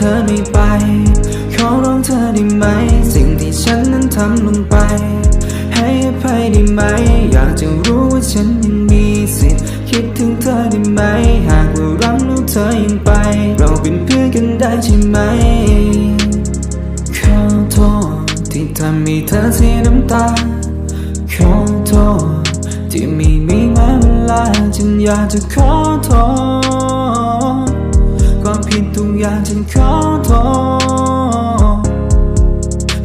ธอไม่ไป ขอร้องเธอได้ไหม สิ่งที่ฉันนั้นทำลงไป ให้อภัยได้ไหม อยากจะรู้ว่าฉันยังมีสิทธิ์คิดถึงเธอได้ไหม หากว่ารักแล้วเธอยังไป เราเป็นเพื่อนกันได้ใช่ไหม ขอโทษที่ทำให้เธอเสียน้ำตา ขอโทษที่ไม่มีแม้เวลาฉันอยากจะขอโทษ ทุกอย่างฉันขอโทษ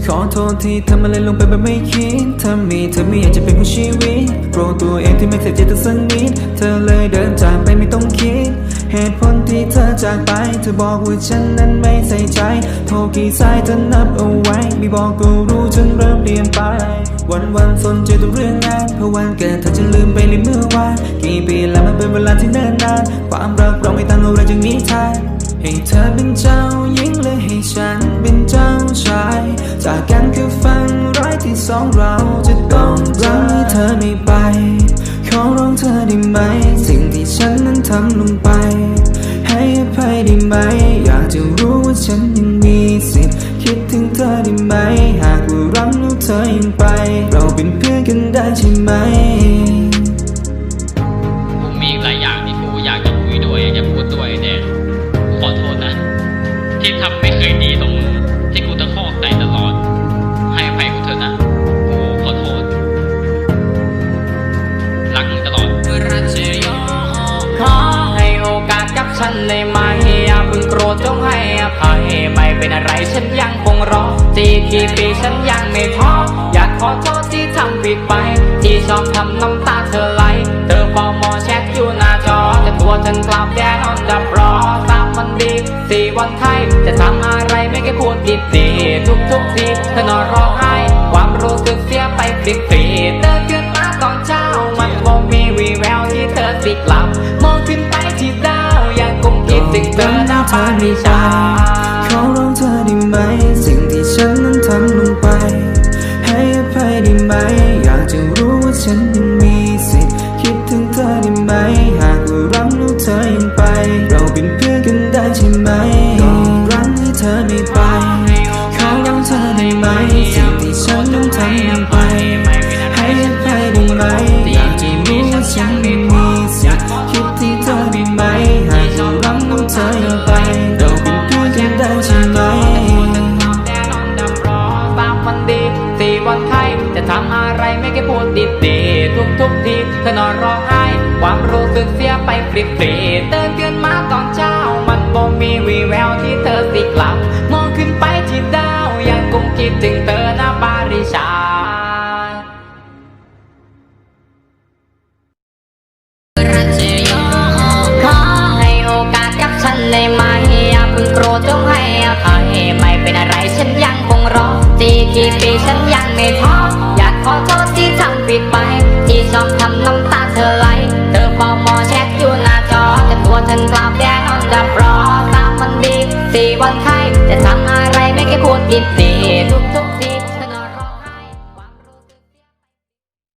ขอโทษที่ทำอะไรลงไปแบบไม่คิดทำให้เธอไม่อยากจะเป็นผู้ชีวิตโปรตัวเองที่ไม่ใส่ใจเธอสักนิด เธอเลยเดินจากไปไม่ต้องคิด เหตุผลที่เธอจากไป เธอบอกว่าฉันนั้นไม่ใส่ใจ โทรกี่สายเธอนับเอาไว้ ไม่บอกก็รู้จนเริ่มเปลี่ยนไป วันวันสนใจแต่เรื่องงานเพราะวันเกิดเธอจะลืมไปเลยเมื่อวานกี่ปีแล้วมันเป็นเวลาที่เนิ่นนานความรักเราไม่ต่างอะไรจากนี้ทาย ให้เธอเป็นเจ้าหญิงและให้ฉันเป็นเจ้าชาย จากกันคือฝันร้ายที่สองเราจะต้องรักให้เธอไม่ไป ขอร้องเธอได้ไหม สิ่งที่ฉันนั้นทำลงไป ให้อภัยได้ไหม อยากจะรู้ว่าฉันยังมีสิทธิ์คิดถึงเธอได้ไหม หากว่ารักแล้วเธอยังไป เราเป็นเพื่อนกันได้ใช่ไหม ทำไม่เคยดีต่อมึงที่กูตะคอกใจตลอด ให้อภัยกูเถอะนะ กูขอโทษ รักมึงตลอด ขอให้โอกาสกับฉันได้ไหมอย่าเพิ่งโกรธจงให้อภัยไม่เป็นอะไรฉันยังคงรอจีกี่ปีฉันยังไม่ท้ออยากขอโทษที่ทำผิดไป ที่ชอบทำน้ำตาเธอไหล เธอเฝ้ามอแชทอยู่หน้าจอแต่ตัวฉันกลับแย่นอนดับรอ มันดีสี่วันไทยจะทำอะไรไม่แค่พูดดีดีทุกทุกทีเธอนอนร้องไห้ ความรู้สึกเสียไปฟรีๆเธอขึ้นมาตอนเช้า มันคงมีวีแววที่เธอสิกลับ มองขึ้นไปที่ดาวยังคงคิดถึงเธอหน้าปาริชา ธอนอนร้องไห้ ความรู้สึกเสียไปฟรีฟรีๆเตือนเตือนมาตอนเช้า มันบ่มีวีแววที่เธอสิกลับ มองขึ้นไปที่ดาวยังคงคิดถึงเธอหน้าปาริชาขอให้โอกาสกับฉันได้ไหมอย่าเพิ่งโกรธจงให้อภัยไม่เป็นอะไรฉันยังคงรอจีกี่ปีฉันยังไม่ท้อ จ้องทำน้ำตาเธอไหล เธอพอมอแชทอยู่หน้าจอแต่ตัวฉันกลับแย่นอนดับรอตามมันดีสี่วันไข้จะทำอะไรไม่แค่พูดดีดี